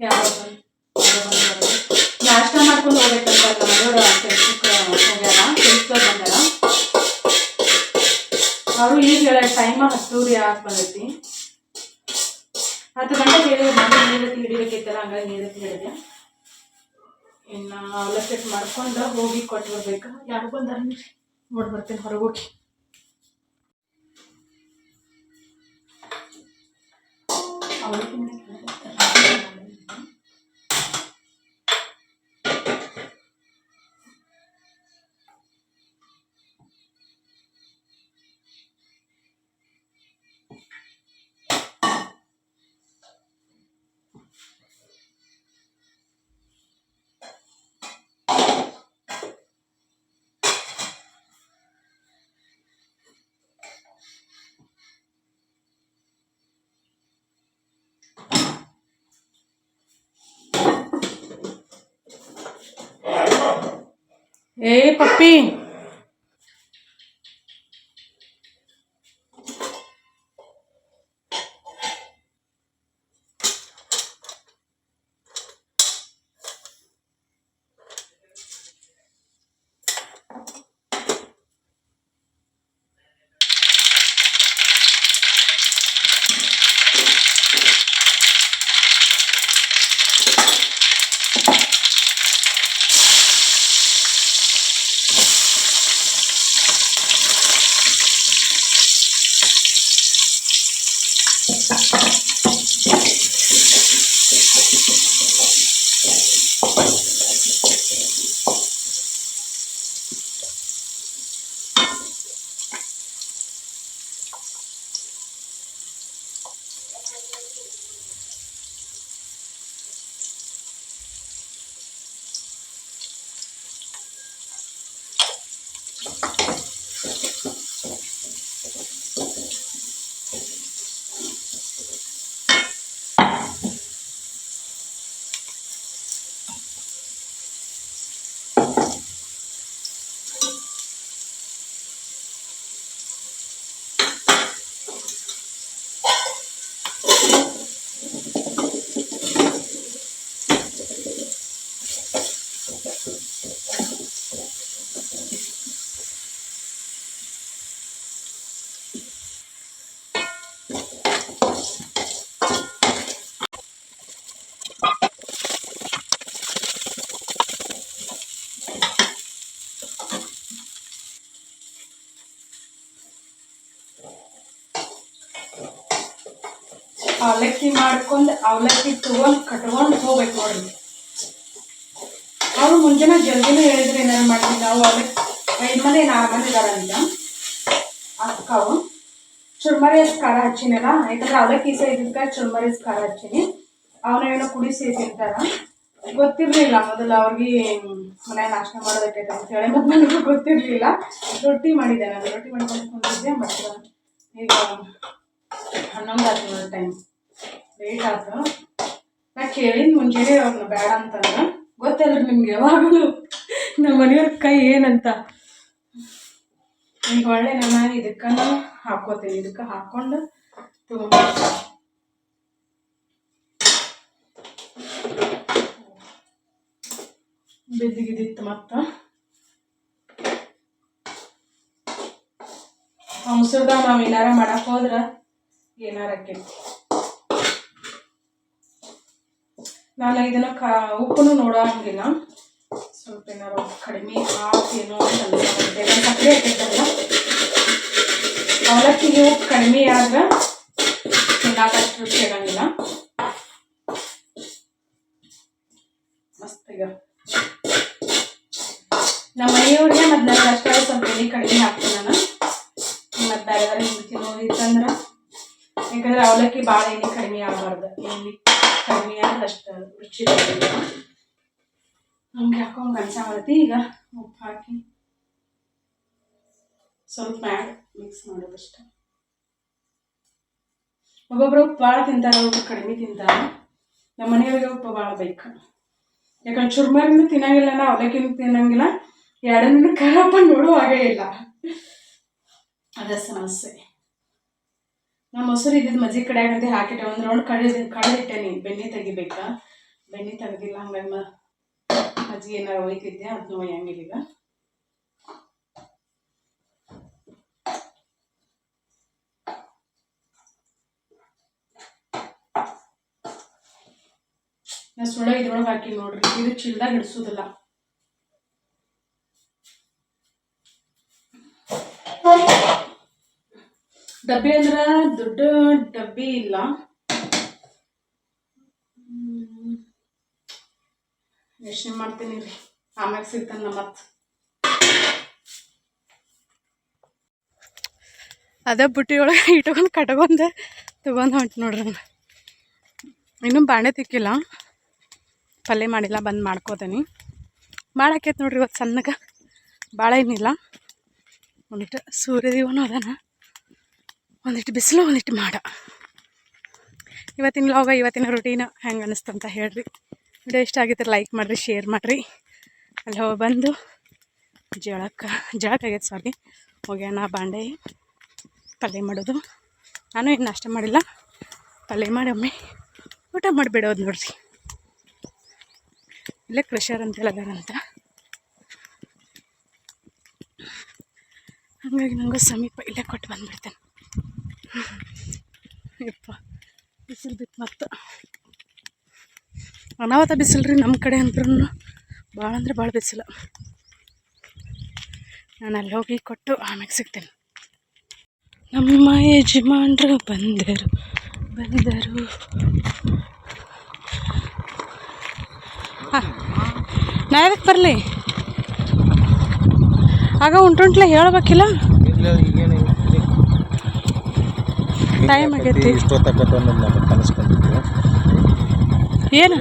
ಯಾವ ಹೇಳ ಟೈಮ್ ಹತ್ತೂರಿ ಆಗಿ ಬಂದೈತಿ. ಹತ್ತು ಗಂಟೆ ಹೇಳಿದ್ರೆ ಮನೆ ನೀರತ್ತಿ ಹಿಡಿಬೇಕಿತ್ತಲ್ಲ, ಹಂಗಾಗಿ ನೀರತ್ತಿ ಹಿಡಿದೆ. ಇನ್ನು ಅವಲಕ್ಕಿ ಮಾಡ್ಕೊಂಡು ಹೋಗಿ ಕೊಟ್ಟು ಬರ್ಬೇಕು ಯಾರು ಬಂದಾರ ನೋಡಿ ಬರ್ತೀನಿ ಹೊರಗೆ ಹೋಗಿ. ಅವಲಕ್ಕಿ Ei, papinho. ಅವಲಕ್ಕಿ ಮಾಡ್ಕೊಂಡು, ಅವಲಕ್ಕಿ ತಗೊಂಡ್, ಕಟ್ಕೊಂಡು ಹೋಗ್ಬೇಕು ನೋಡ್ರಿ ಅವ್ರು ಮುಂಜಾನೆ ಜಲ್ದಿನೂ ಹೇಳಿದ್ರೆ ಏನಾರು ಮಾಡ್ತೀನಿ, ನಾವು ಅವಲಕ್ಕಿ ಐದು ಮನೆ ಮಂದಿ ಅಕ್ಕ ಅಕ್ಕವು ಚುರ್ಮರಿ ಖಾರ ಹಚ್ಚಿನಲ್ಲ, ಯಾಕಂದ್ರೆ ಅವಲಕ್ಕಿ ಈಸ ಇದ್ದಕ್ಕೆ ಚುರ್ಮರಿ ಖಾರ ಹಚ್ಚಿನಿ. ಅವನ ಏನೋ ಕುಡಿಸಿ ತಿಂತಾರ ಗೊತ್ತಿರ್ಲಿಲ್ಲ ಮೊದಲು ಅವ್ರಿಗೆ ಮನೆ ನಾಷ್ಟ ಮಾಡೋದಕ್ಕೆ ಅಂತ ಹೇಳಿ, ಮತ್ತೆ ಗೊತ್ತಿರ್ಲಿಲ್ಲ. ರೊಟ್ಟಿ ಮಾಡಿದ್ದೆ ನಾನು, ರೊಟ್ಟಿ ಮಾಡ್ಕೊಂಡು ಕುಂತಿದ್ದೆ, ಮತ್ತು ಈಗ ಹನ್ನೊಂದು ಆಯ್ತು ಟೈಮ್ ಲೇಟ್ ಆಯ್ತು ನಾ ಕೇಳಿದ ಮುಂಚೆನೆ ಅವ್ರನ್ನ ಬೇಡ ಅಂತಂದ್ರೆ ಗೊತ್ತಲ್ರಿ ನಿಮ್ಗೆ ಯಾವಾಗಲೂ ನಮ್ಮ ಮನೆಯವ್ರ ಕೈ ಏನಂತ? ಈಗ ಒಳ್ಳೆ ನಾನು ಇದಕ್ಕೆ ಹಾಕೋತೀನಿ, ಇದಕ್ಕೆ ಹಾಕೊಂಡು ತಗೊಂಡು ಬಿದ್ದಿಗಿದ್ದಿತ್ತು ಮತ್ತು. ಮೊಸರ್ದಾಗ ನಾವು ಏನಾರ ಮಾಡಕ್ಕೆ ಹೋದ್ರೆ ಏನಾರ ನಾನು ಇದನ್ನು ಕಾ ಉಪ್ಪನ್ನು ನೋಡೋಂಗಿಲ್ಲ. ಸ್ವಲ್ಪ ಏನಾರು ಉಪ್ಪು ಕಡಿಮೆ ಹಾಕೇನೋ ಸಕ್ಕರೆ ಹಾಕಿದ್ದಲ್ಲ ಅವಲಕ್ಕಿಗೆ ಉಪ್ಪು ಕಡಿಮೆ ಆದ್ರೆ ತಿನ್ನಾಕ ಅಷ್ಟು ರುಚಿ ಆಗಂಗಿಲ್ಲ ಮಸ್ತ್ ಈಗ. ನಮ್ಮ ಮನೆಯವ್ರಿಗೆ ಮತ್ತು ನನ್ನ ಅಷ್ಟೇ ಸ್ವಲ್ಪ ಎಣ್ಣೆ ಕಡಿಮೆ ಹಾಕ್ತೀನಿ ನಾನು. ಮತ್ತು ಬೇರೆ ಬೇರೆ ಹಿಂಗೆ ತಿನ್ನೋದಿತ್ತಂದ್ರೆ ಯಾಕಂದ್ರೆ ಅವಲಕ್ಕಿ ಭಾಳ ಎಣ್ಣೆ ಕಡಿಮೆ ಆಗಬಾರ್ದು. ಎಣ್ಣೆ ಕಡಿಮೆ ಆದ್ರೆ ಅಷ್ಟು ರುಚಿ ನಮ್ಗೆ ಹಾಕೊಂಡು ಹಂಗೆ ಅನ್ಸಾಮತಿ ಈಗ ಉಪ್ಪು ಹಾಕಿ. ಸ್ವಲ್ಪ ಆ್ಯಡ್ ಮಿಕ್ಸ್ ಮಾಡೋದಷ್ಟೆ. ಒಬ್ಬೊಬ್ರು ಉಪ್ಪು ಭಾಳ ತಿಂತಾರೆ ಒಬ್ಬರು ಕಡಿಮೆ ತಿಂತಾರೆ. ನಮ್ಮ ಮನೆಯವ್ರಿಗೆ ಉಪ್ಪು ಭಾಳ ಬೇಕು. ಯಾಕಂದ್ರೆ ಚುರ್ಮರಿನೂ ತಿನ್ನಂಗಿಲ್ಲ ನಾ ಅವಲಕ್ಕಿನೂ ತಿನ್ನಂಗಿಲ್ಲ. ಎರಡನ್ನೂ ಖರಾಬ ನೋಡುವಾಗೇ ಹಾಗೇ ಇಲ್ಲ. ಅದೇ ಸಮಸ್ಯೆ. ನಮ್ಮ ಮೊಸರು ಇದ್ದಿದ್ದು ಮಜ್ಜಿಗೆ ಕಡೆಯಾಗಂತೆ ಹಾಕಿಟ್ಟೆ, ಒಂದು ರೌಂಡ್ ಕಳೆದು ಕಳೆದಿಟ್ಟೇನಿ ಬೆಣ್ಣೆ ತೆಗಿಬೇಕಾ? ಬೆಣ್ಣೆ ತೆಗ್ದಿಲ್ಲ ಹಂಗಾಗಿ ಮಜ್ಜಿಗೆ ಏನಾರು ಒಯ್ತಿದ್ದೆ ಅದನ್ನ ಒಯ್ಯಂಗಿಲ್ಲ ನಾ ಸುಳ್ಳ ಇದ್ರೊಳಗೆ ಹಾಕಿ ನೋಡ್ರಿ, ಇದು ಚಿಲ್ದಾಗ ಹಿಡಿಸೋದಿಲ್ಲ. ಡಬ್ಬಿ ಅಂದ್ರ ದೊಡ್ಡ ಡಬ್ಬಿ ಇಲ್ಲ. ಯೋಚನೆ ಮಾಡ್ತೀನಿ ರೀ ಆಮ್ಯಾಗ ಸಿಗ್ತಾನ ಮತ್ತೆ ಅದ ಬುಟ್ಟಿ ಒಳಗೆ ಇಟ್ಕೊಂಡು ಕಟ್ಕೊಂಡು ತಗೊಂಡು ಹೊಂಟು ನೋಡ್ರಿ ನಾನು ಇನ್ನೂ ಬಾಣೆ ತಿಕ್ಕಿಲ್ಲ. ಪಲ್ಯ ಮಾಡಿಲ್ಲ, ಬಂದು ಮಾಡ್ಕೋತೀನಿ. ಮಾಡಾಕೈತೆ ನೋಡ್ರಿ ಇವತ್ತು ಸಣ್ಣಗೆ. ಭಾಳ ಏನಿಲ್ಲ. ಒಂದಿಟ್ಟು ಸೂರ್ಯದೇವನು ಅದಾನ. ಒಂದಿಟ್ಟು ಬಿಸಿಲು, ಒಂದಿಷ್ಟು ಮಾಡ. ಇವತ್ತಿನ ಲಾಗ ಇವತ್ತಿನ ರುಟೀನ ಹೆಂಗೆ ಅಂತ ಹೇಳ್ರಿ. ವಿಡಿಯೋ ಇಷ್ಟ ಆಗಿದ್ರೆ ಲೈಕ್ ಮಾಡಿರಿ ಶೇರ್ ಮಾಡಿರಿ. ಅಲ್ಲಿ ಹೋಗಿ ಬಂದು ಜಳಕ್ಕೆ ಜಳಕ್ಕೆ ಆಗೈತೆ ಸಾರಿ ಹೋಗ್ಯಾನ ಬಾಂಡೆ ಪಲ್ಯ ಮಾಡೋದು. ನಾನು ಏನು ನಾಷ್ಟ ಮಾಡಿಲ್ಲ. ಪಲ್ಯ ಮಾಡಿ ಒಮ್ಮೆ ಊಟ ಮಾಡಿಬಿಡೋದು ನೋಡ್ರಿ. ಇಲ್ಲೇ ಕ್ರೆಷರ್ ಅಂತ ಹೇಳದಾರಂತ ಹಾಗಾಗಿ ನನಗೂ ಸಮೀಪ ಇಲ್ಲೇ ಕೊಟ್ಟು ಬಂದ್ಬಿಡ್ತೇನೆ. ಯಪ್ಪ, ಬಿಸಿಲು ಬಿತ್ತು ಮತ್ತು ಅನಾವತ ಬಿಸಿಲು ರೀ ನಮ್ಮ ಕಡೆ ಅಂದ್ರೂ ಭಾಳ ಅಂದ್ರೆ ಭಾಳ ಬಿಸಿಲು. ನಾನು ಅಲ್ಲಿ ಹೋಗಿ ಕೊಟ್ಟು ಆಮೇಲೆ ಸಿಗ್ತೇನೆ. ನಮ್ಮ ಯಜಮಾನ್ರು ಬಂದರು ಬಂದರು. ನಾ ಯಾವ್ದಕ್ಕೆ ಬರಲಿ? ಆಗ ಉಂಟುಂಟ್ಲೆ ಹೇಳ್ಬೇಕಿಲ್ಲ? ಟೈಮ್ ಆಗೈತಿ. ಏನು?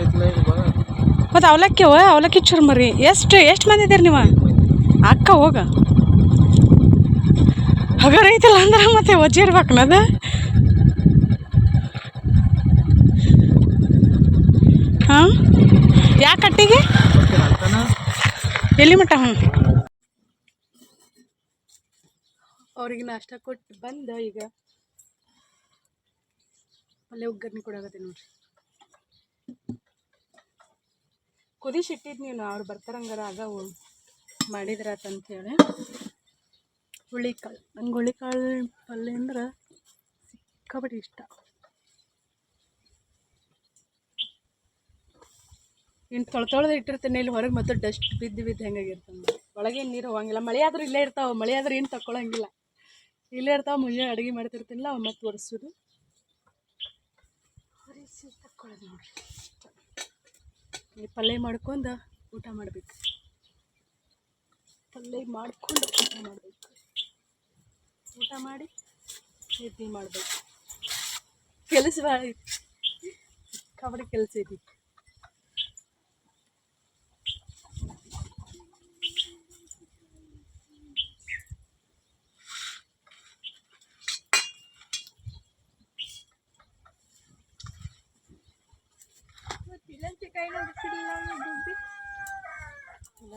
ಮತ್ತು ಅವಲಕ್ಕಿ ಅವ? ಅವಲಕ್ಕಿ ಚುರ್ಮರಿ ಎಷ್ಟು ಎಷ್ಟು ಮಂದಿ ಇದೀರಿ ನೀವು? ಅಕ್ಕ ಹೋಗ. ಹಗರ ಐತಲ್ಲ ಅಂದ್ರೆ ಮತ್ತೆ ವಜ್ಜೆ ಇರ್ಬೇಕನದ ಹಾಂ? ಯಾ ಕಟ್ಟಿಗೆ ಎಲ್ಲಿ ಮಟ್ಟ ಹ್ಞೂ ಅವ್ರಿಗೆ ನಾಷ್ಟ ಕೊಟ್ಟು ಬಂದ ಈಗ. ಅಲ್ಲೇ ಒಗ್ಗರಣೆ ಕೊಡಾಗತ್ತೆ ನೋಡ್ರಿ. ಕುದಿಸಿಟ್ಟಿದ್ದು ನೀವು ಅವ್ರು ಬರ್ತಾರಂಗಾರ ಆಗ ಉ- ಮಾಡಿದ್ರಾತ ಅಂತೇಳಿ. ಹುಳಿಕಾಳು, ನಂಗೆ ಹುಳಿಕಾಳು ಪಲ್ಯ ಅಂದ್ರೆ ಸಿಕ್ಕಾಪಟ್ಟೆ ಇಷ್ಟ. ಇನ್ನು ತೊಳೆ ತೊಳೆದು ಇಟ್ಟಿರ್ತೇನೆ ಇಲ್ಲಿ ಹೊರಗೆ ಮತ್ತೆ ಡಸ್ಟ್ ಬಿದ್ದು ಬಿದ್ದು ಹೆಂಗಾಗಿರ್ತಂದ್ರೆ ಒಳಗೆ ನೀರು ಹೋಗಂಗಿಲ್ಲ, ಮಳೆ ಆದರೂ ಇಲ್ಲೇ ಇರ್ತಾವೆ, ಮಳೆ ಆದ್ರೆ ಏನು ತಗೊಳಂಗಿಲ್ಲ ಇಲ್ಲೇ ಇರ್ತಾವೆ, ಮುಂಜಾನೆ ಅಡುಗೆ ಮಾಡ್ತಿರ್ತೀನಿಲ್ಲ ಮತ್ತೆ ಒರೆಸೋದು. ಒರೆಸಿ ತಕ್ಕೊಳ್ಳೋದು ನೋಡ್ರಿ ಪಲ್ಯ ಮಾಡ್ಕೊಂಡು ಊಟ ಮಾಡಬೇಕು. ಪಲ್ಯ ಮಾಡ್ಕೊಂಡು ಊಟ ಮಾಡಬೇಕು. ಊಟ ಮಾಡಿ ನಿದ್ದೆ ಮಾಡಬೇಕು. ಕೆಲಸ ಭಾಳ ಕಬಡ್ಡಿ ಕೆಲಸ ಐತಿ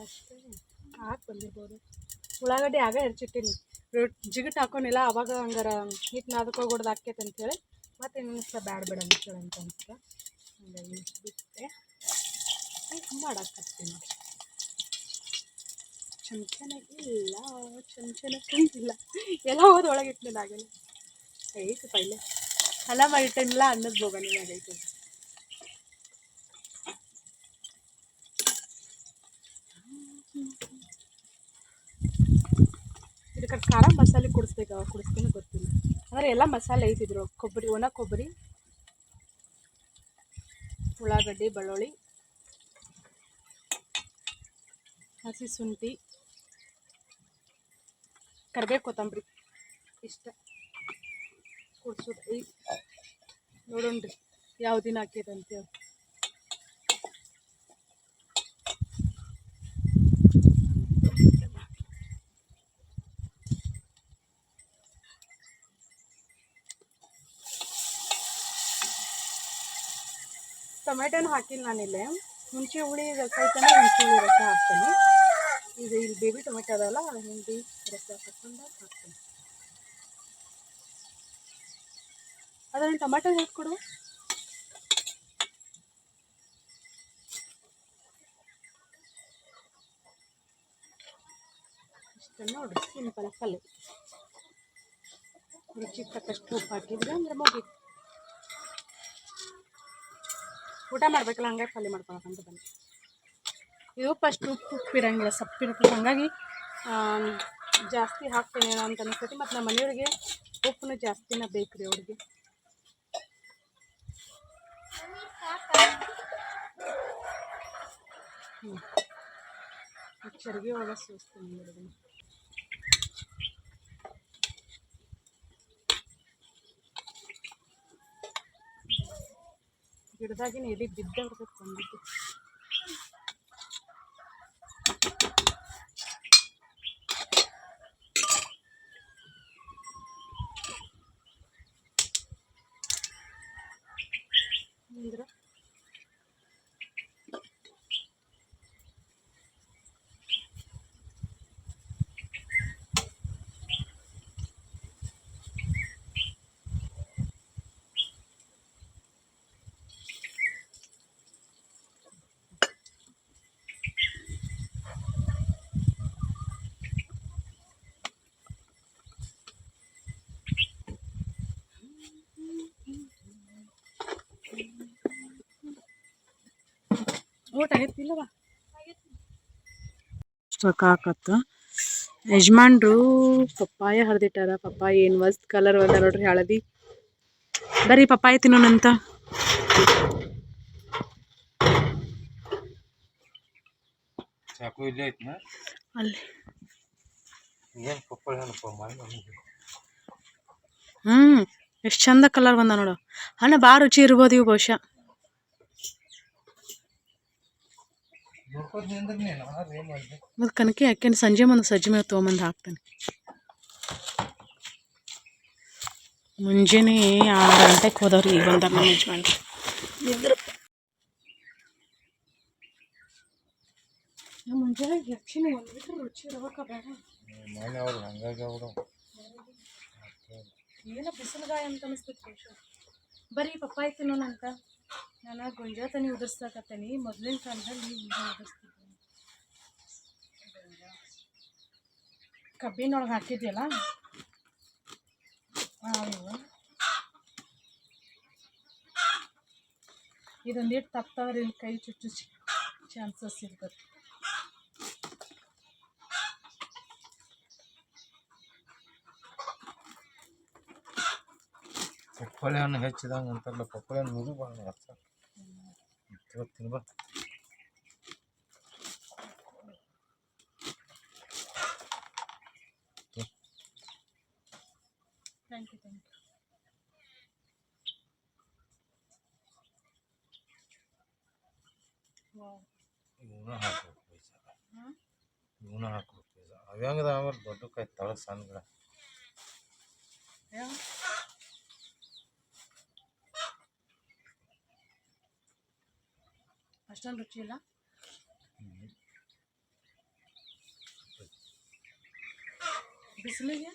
ಅಷ್ಟೇ ಹಾಕಿ ಬಂದಿರ್ಬೋದು. ಉಳ್ಳಾಗಡ್ಡಿ ಆಗ ಹೆಚ್ಚಿಟ್ಟಿನಿ ಜಿಗಟ್ ಹಾಕೊಂಡಿಲ್ಲ ಅವಾಗ ಹಂಗಾರ ಹಿಟ್ಟು ನಾದಕ್ಕೆ ಹೋಗ್ಬಿಡ್ದು ಆಕೈತೆ ಅಂತೇಳಿ ಮತ್ತೆ ಇನ್ನೊಂದು ಬ್ಯಾಡ ಬೇಡ ಅಂತೇಳಿ ಅಂತ ಅನ್ಸ್ತ ಹಂಗಾಗಿ ಬಿಟ್ಟೆ. ಮಾಡಾಕತ್ತೀನಿ ಇಲ್ಲ, ಚಮಚನ ಕಂಡಿಲ್ಲ ಎಲ್ಲ ಹೋದ ಒಳಗೆ ಇಟ್ಟಿಲ್ಲ ಪೈಲೆ. ಅಲ್ಲ ಮಾಡಿಟ್ಟಿಲ್ಲ ಅನ್ನೋದು ಬೋಗನಿ ಆಗೈತೆ ಇದಕ್ಕೆ ಖಾರ ಮಸಾಲೆ ಕುಡಿಸ್ಬೇಕು, ಅವಾಗ ಕುಡಿಸ್ತೀನಿ ಗೊತ್ತಿಲ್ಲ ಅಂದರೆ ಎಲ್ಲ ಮಸಾಲೆ ಐತಿದ್ರು, ಕೊಬ್ಬರಿ, ಒಣ ಕೊಬ್ಬರಿ, ಉಳ್ಳಾಗಡ್ಡಿ, ಬೆಳ್ಳುಳ್ಳಿ, ಹಸಿ ಶುಂಠಿ, ಕರಿಬೇವು ಕೊತ್ತಂಬರಿ, ಇಷ್ಟ. ಕುಡ್ಸೋದು ನೋಡೋಣ ನೋಡೋಣ್ರಿ, ಯಾವ ದಿನ ಹಾಕೈತೆ ಟೊಮೆಟೊನ ಹಾಕಿಲ್ಲ ನಾನಿಲ್ಲಿ. ಹುಣಸೆ ಹುಳಿ ರಸ ಐತಂದ್ರೆ ಹುಣಸೆ ಹುಳಿ ರಸ ಹಾಕ್ತೀನಿ. ಇದು ಇಲ್ಲಿ ಬೇಬಿ ಟೊಮೆಟೊ ಅದಲ್ಲ, ಹಿಂಡಿ ರಸ ಹಾಕೊಂಡು ಹಾಕ್ತೀನಿ. ಅದನ್ನು ಟೊಮೆಟೊ ಹಾಕ್ಕೊಡು ಇಷ್ಟ ನೋಡ್ರಿ ಸಿಂಪಲ್ ಪಲ್ಯ ರುಚಿಗೆ ತಕ್ಕಷ್ಟು ಉಪ್ಪು ಹಾಕಿದ್ರೆ ಅಂದ್ರೆ ಮುಗೀತು. ಊಟ ಮಾಡ್ಬೇಕಲ್ಲ, ಹಂಗಾಗಿ ಪಲ್ಯ ಮಾಡ್ಕೊಳಕಂತ ಬನ್ನಿ ಇದು ಫಸ್ಟ್ ಉಪ್ಪು ಉಪ್ಪು ಇರೋಂಗಿಲ್ಲ ಸಪ್ಪಿರುತ್ತೆ ಹಾಗಾಗಿ ಜಾಸ್ತಿ ಹಾಕ್ತೇನೆ ಅಂತ ಅನಿಸ್ತೈತಿ ಮತ್ತು ನಮ್ಮ ಮನೆಯವ್ರಿಗೆ ಉಪ್ಪನ್ನ ಜಾಸ್ತಿನ ಬೇಕು ರೀ ಅವ್ರಿಗೆ. ಹ್ಞೂ ಚರ್ಗಿ ಒಳಗೆ ಸೋಸ್ತೀನಿ ಗಿಡದಾಗಿನ ಎಲ್ಲಿ ಬಿದ್ದ ಬಂದಿತ್ತು ಅಂದ್ರೆ ಊಟ ಆಗೈತಿಲ್ಲವ ಸಾಕಾಕತ್ತ ಯಜಮಾನ್ರು ಪಪ್ಪಾಯ ಹರಿದಿಟ್ಟಾರ. ಪಪ್ಪಾಯ ಏನು ಮಸ್ತ್ ಕಲರ್ ಬಂದ ನೋಡ್ರಿ ಹಳದಿ. ಬರ್ರಿ ಪಪ್ಪಾಯ ತಿನ್ನೋಣಂತ. ಇಲ್ಲೇ ಐತ್ನ? ಅಲ್ಲಿ. ಏನು ಹ್ಞೂ ಎಷ್ಟು ಚಂದ ಕಲರ್ ಬಂದ ನೋಡು. ಹಣ್ಣು ಭಾಳ ರುಚಿ ಇರ್ಬೋದು ಇವು ಬಹುಶಃ ನೋಡ್ಕೊಂಡು ನಿಂದ್ರೆ ನೀನು ಏನು ಮಾಡಿದೆ ಮತ್ತು ಕನಕಿ ಹಾಕ್ಯಂಡು ಸಂಜೆ ಮಂದು ಸಜ್ಜಿ ಮೇಲೆ ತೊಗೊಂಬಂದು ಹಾಕ್ತೇನೆ. ಮುಂಜಾನೆ ಆರು ಗಂಟೆಗೆ ಹೋದವ್ರಿ ಈಗ ನಮ್ಮ ಯಜಮಾನ್ರು. ಮುಂಜಾನೆ ಹೆಚ್ಚಿನ ಒಂದು ಲೀಟ್ರ್ ರುಚಿ ಏನೋ ಅಂತ ಬರೀ ಪಪ್ಪಾಯಿ ತಿನ್ನೋಣಂತ. ನಾನು ಗೊಂಜಾ ತನಿ ಉದುರ್ಸಾಕತ್ತೇನಿ ಮೊದಲಿನ ಕಾಲದಲ್ಲಿ ಈಗ ಉದುರಿಸ್ತಿದ್ದೆ ಕಬ್ಬಿನೊಳಗೆ ಹಾಕಿದ್ಯಲ್ಲ? ಇದೊಂದಿಟ್ಟು ಇಲ್ಲಿ ಕೈ ಚುಚ್ಚು ಚಾನ್ಸಸ್ ಇರ್ತದೆ. ಪಪ್ಪಾಳಿ ಹಣ್ಣು ಹೆಚ್ಚಿದಂಗೆ ಅಂತಾರಲ್ಲ ಪಪ್ಪಾಳಿ ಹಣ್ಣು ಭಾಳ ಹಚ್ಚ ಇವತ್ತು ತಿನ್ಬಾ ಥ್ಯಾಂಕ್ ಯು ಥ್ಯಾಂಕ್ ಯು ಇವನ್ನ ಹಾಕ್ಬೇಕು ಬೀಜ ಇವನ್ನ ಹಾಕ್ಬೇಕು ಬೀಜ ಅವ್ಯಾಂಗದ ಆಮೇಲೆ ದೊಡ್ಡ ಕಾಯಿ ತಳಗ್ ಸಣ್ಣ ಗಿಡ ಅಷ್ಟೊಂದು ರುಚಿ ಇಲ್ಲ. ಬಿಸಿಲಿಗೆ?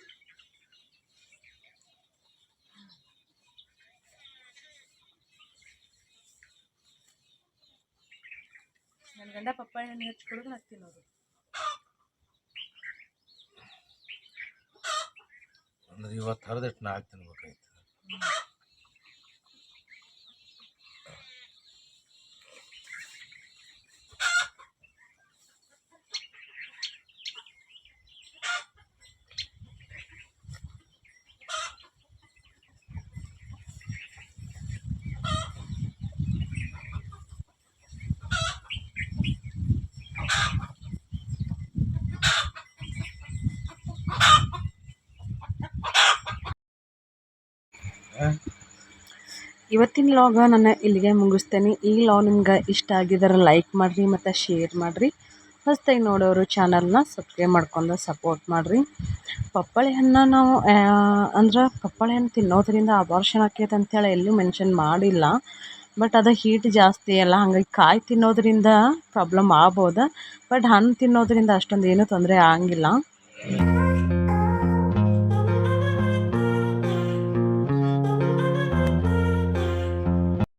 ನನ್ನ ಗಂಡ ಪಪ್ಪಾಯ ಹಣ್ಣು ಹೆಚ್ಚು ಕುಡಿದ್ರೆ ನಾನು ತಿನ್ನೋದು. ಅಂದ್ರೆ ಇವತ್ತು ಹರಿದಿಟ್ಟು ನಾಳೆ ತಿನ್ಬೇಕಾಯ್ತು. ಇವತ್ತಿನ ಲಾಗ ನಾನು ಇಲ್ಲಿಗೆ ಮುಗಿಸ್ತೇನೆ. ಈ ಲಾಗ್ ನಿಮ್ಗೆ ಇಷ್ಟ ಆಗಿದ್ರೆ ಲೈಕ್ ಮಾಡಿರಿ ಮತ್ತು ಶೇರ್ ಮಾಡಿರಿ. ಹೊಸ್ತಾಗಿ ನೋಡೋರು ಚಾನಲ್ನ ಸಬ್ಸ್ಕ್ರೈಬ್ ಮಾಡ್ಕೊಂಡು ಸಪೋರ್ಟ್ ಮಾಡಿರಿ. ಪಪ್ಪಾಳಿ ಹಣ್ಣು ನಾವು ಅಂದ್ರೆ ಪಪ್ಪಾಳಿ ಹಣ್ಣು ತಿನ್ನೋದ್ರಿಂದ ಅಬಾರ್ಷನ್ ಆಕೈತೆ ಅಂತೇಳಿ ಎಲ್ಲೂ ಮೆನ್ಷನ್ ಮಾಡಿಲ್ಲ. ಬಟ್ ಅದು ಹೀಟ್ ಜಾಸ್ತಿ ಅಲ್ಲ, ಹಂಗಾಗಿ ಕಾಯಿ ತಿನ್ನೋದ್ರಿಂದ ಪ್ರಾಬ್ಲಮ್ ಆಗ್ಬೋದು. ಬಟ್ ಹಣ್ಣು ತಿನ್ನೋದ್ರಿಂದ ಅಷ್ಟೊಂದು ಏನೂ ತೊಂದರೆ ಆಗಂಗಿಲ್ಲ.